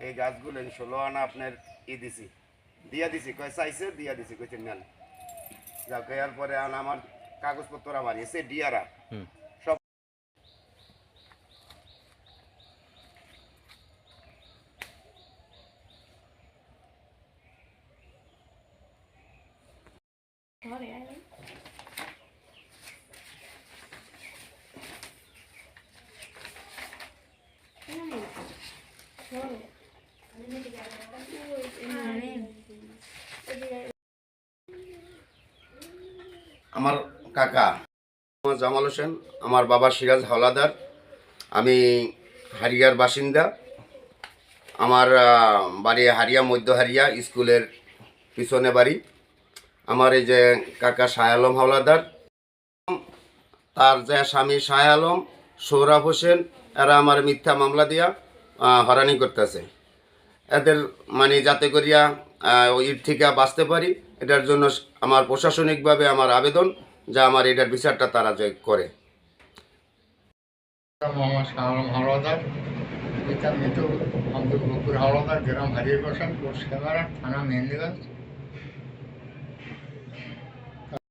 এই গাছগুলো ষোলো আনা আপনার ই দিছি দিয়া দিছি কয় চাইছে দিয়া দিছি কইছে নেন যাও কয়ার পরে আন আমার কাগজপত্র আমার এসে ডিয়ারা হুম। সব ঘরে আয় আমার কাকা জামাল হোসেন, আমার বাবা সিরাজ হাওলাদার, আমি হারিয়ার বাসিন্দা। আমার বাড়ি হারিয়া, মধ্য হারিয়া, স্কুলের পিছনে বাড়ি। আমার এই যে কাকা শাহ আলম হাওলাদার, তার যে স্বামী শাহ আলম, সৌরভ হোসেন, এরা আমার মিথ্যা মামলা দিয়া হরানি করতেছে। এদের মানে যাতে করিয়া ওই ঠিকা বাঁচতে পারি, এটার জন্য আমার প্রশাসনিকভাবে আমার আবেদন যা আমার এটার বিচারটা তারা জয় করে। মোহাম্মদ গ্রাম হারিয়ে বসান ক্যামেরা, থানা মেহেন্দিগঞ্জ।